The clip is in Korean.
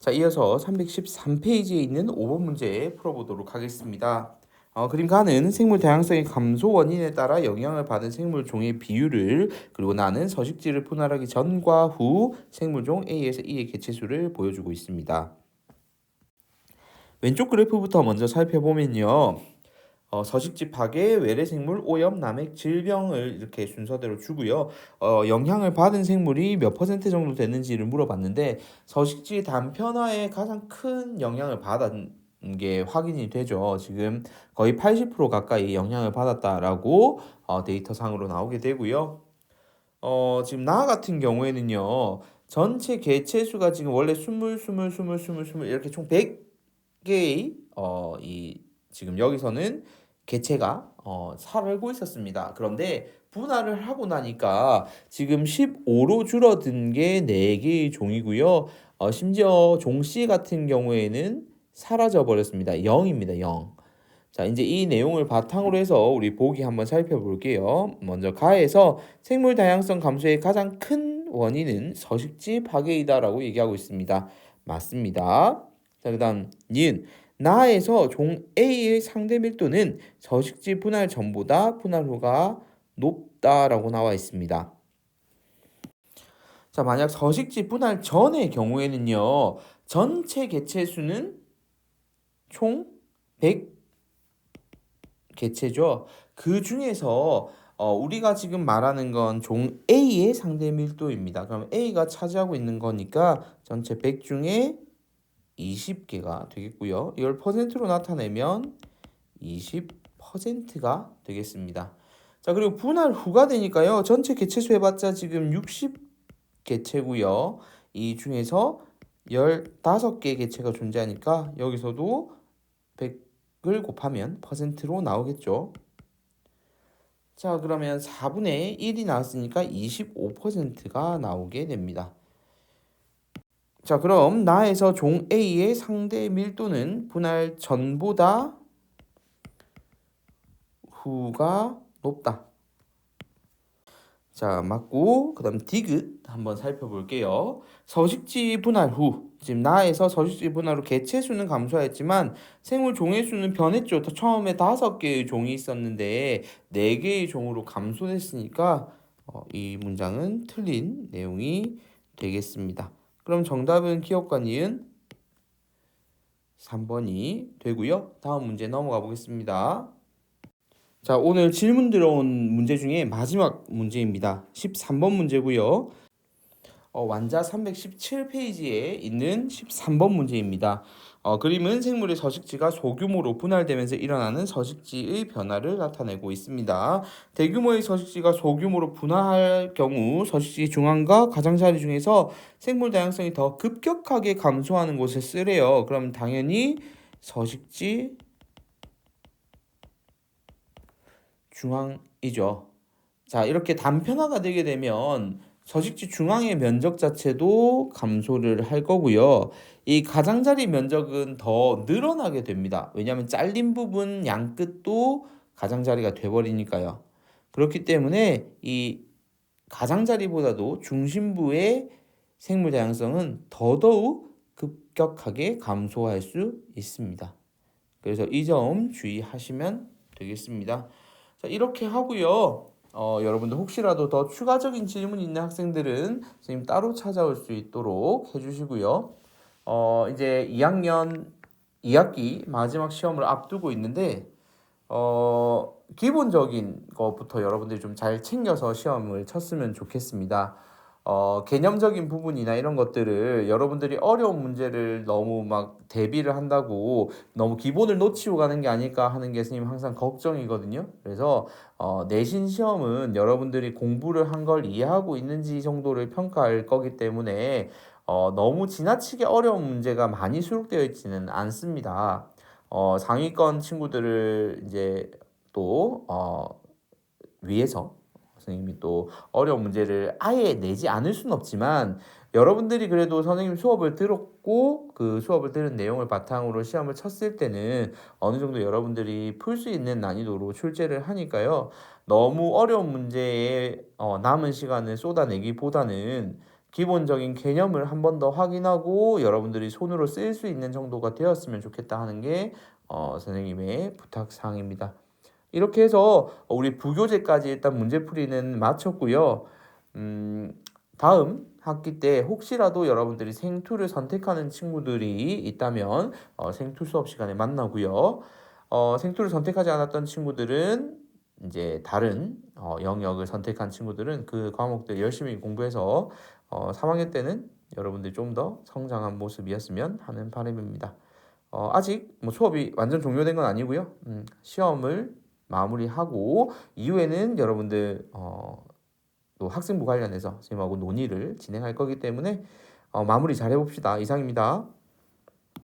자, 이어서 313페이지에 있는 5번 문제 풀어보도록 하겠습니다. 어, 그림 가는 생물 다양성의 감소 원인에 따라 영향을 받은 생물 종의 비율을 그리고 나는 서식지를 분할하기 전과 후 생물 종 A에서 E의 개체수를 보여주고 있습니다. 왼쪽 그래프부터 먼저 살펴보면요. 어, 서식지 파괴, 외래 생물, 오염, 남획, 질병을 이렇게 순서대로 주고요. 어, 영향을 받은 생물이 몇 퍼센트 정도 되는지를 물어봤는데 서식지 단편화에 가장 큰 영향을 받은 게 확인이 되죠. 지금 거의 80% 가까이 영향을 받았다라고 어, 데이터상으로 나오게 되고요. 어, 지금 나 같은 경우에는요. 전체 개체 수가 지금 원래 20, 20, 20, 20, 20 이렇게 총 100개의 어, 이 지금 여기서는 개체가 어, 살고 있었습니다. 그런데 분할을 하고 나니까 지금 15로 줄어든 게 4개의 종이고요. 어, 심지어 종 C 같은 경우에는 사라져 버렸습니다. 0입니다. 0. 자, 이제 이 내용을 바탕으로 해서 우리 보기 한번 살펴볼게요. 먼저 가에서 생물 다양성 감소의 가장 큰 원인은 서식지 파괴이다라고 얘기하고 있습니다. 맞습니다. 자, 그다음 니은 나에서 종 A의 상대 밀도는 서식지 분할 전보다 분할 후가 높다라고 나와 있습니다. 자, 만약 서식지 분할 전의 경우에는요. 전체 개체 수는 총100 개체죠. 그 중에서 어, 우리가 지금 말하는 건 종 A의 상대 밀도입니다. 그럼 A가 차지하고 있는 거니까 전체 100 중에 20개가 되겠고요. 이걸 퍼센트로 나타내면 20%가 되겠습니다. 자, 그리고 분할 후가 되니까요. 전체 개체수 해봤자 지금 60개체고요. 이 중에서 15개 개체가 존재하니까 여기서도 100을 곱하면 퍼센트로 나오겠죠. 자, 그러면 4분의 1이 나왔으니까 25%가 나오게 됩니다. 자, 그럼 나에서 종 A의 상대 밀도는 분할 전보다 후가 높다. 자, 맞고 그다음 디귿 한번 살펴볼게요. 서식지 분할 후 지금 나에서 서식지 분할 후 개체 수는 감소했지만 생물 종의 수는 변했죠. 처음에 다섯 개의 종이 있었는데 네 개의 종으로 감소했으니까 어, 이 문장은 틀린 내용이 되겠습니다. 그럼 정답은 기억과 니은 3번이 되고요. 다음 문제 넘어가 보겠습니다. 자, 오늘 질문 들어온 문제 중에 마지막 문제입니다. 13번 문제고요. 어, 완자 317페이지에 있는 13번 문제입니다. 어, 그림은 생물의 서식지가 소규모로 분할되면서 일어나는 서식지의 변화를 나타내고 있습니다. 대규모의 서식지가 소규모로 분할할 경우 서식지 중앙과 가장자리 중에서 생물 다양성이 더 급격하게 감소하는 곳에 쓰래요. 그럼 당연히 서식지 중앙이죠. 자, 이렇게 단편화가 되게 되면 서식지 중앙의 면적 자체도 감소를 할 거고요. 이 가장자리 면적은 더 늘어나게 됩니다. 왜냐하면 잘린 부분 양 끝도 가장자리가 돼버리니까요. 그렇기 때문에 이 가장자리보다도 중심부의 생물 다양성은 더더욱 급격하게 감소할 수 있습니다. 그래서 이 점 주의하시면 되겠습니다. 자, 이렇게 하고요. 어, 여러분들 혹시라도 더 추가적인 질문 있는 학생들은 선생님 따로 찾아올 수 있도록 해주시고요. 어, 이제 2학년 2학기 마지막 시험을 앞두고 있는데 어, 기본적인 것부터 여러분들이 좀 잘 챙겨서 시험을 쳤으면 좋겠습니다. 어, 개념적인 부분이나 이런 것들을 여러분들이 어려운 문제를 너무 막 대비를 한다고 너무 기본을 놓치고 가는 게 아닐까 하는 게 선생님 항상 걱정이거든요. 그래서 어, 내신 시험은 여러분들이 공부를 한 걸 이해하고 있는지 정도를 평가할 거기 때문에 어, 너무 지나치게 어려운 문제가 많이 수록되어 있지는 않습니다. 어, 상위권 친구들을 이제 또 어, 위해서 선생님이 또 어려운 문제를 아예 내지 않을 수는 없지만 여러분들이 그래도 선생님 수업을 들었고 그 수업을 들은 내용을 바탕으로 시험을 쳤을 때는 어느 정도 여러분들이 풀 수 있는 난이도로 출제를 하니까요. 너무 어려운 문제에 어, 남은 시간을 쏟아내기보다는 기본적인 개념을 한 번 더 확인하고 여러분들이 손으로 쓸 수 있는 정도가 되었으면 좋겠다 하는 게 어, 선생님의 부탁 사항입니다. 이렇게 해서 우리 부교재까지 일단 문제풀이는 마쳤고요. 음, 다음 학기 때 혹시라도 여러분들이 생투를 선택하는 친구들이 있다면 어, 생투 수업 시간에 만나고요. 어, 생투를 선택하지 않았던 친구들은 이제 다른 어, 영역을 선택한 친구들은 그 과목들 열심히 공부해서 어, 3학년 때는 여러분들이 좀 더 성장한 모습이었으면 하는 바람입니다. 어, 아직 뭐 수업이 완전 종료된 건 아니고요. 음, 시험을 마무리하고 이후에는 여러분들 어, 또 학생부 관련해서 선생님하고 논의를 진행할 거기 때문에 어, 마무리 잘 해봅시다. 이상입니다.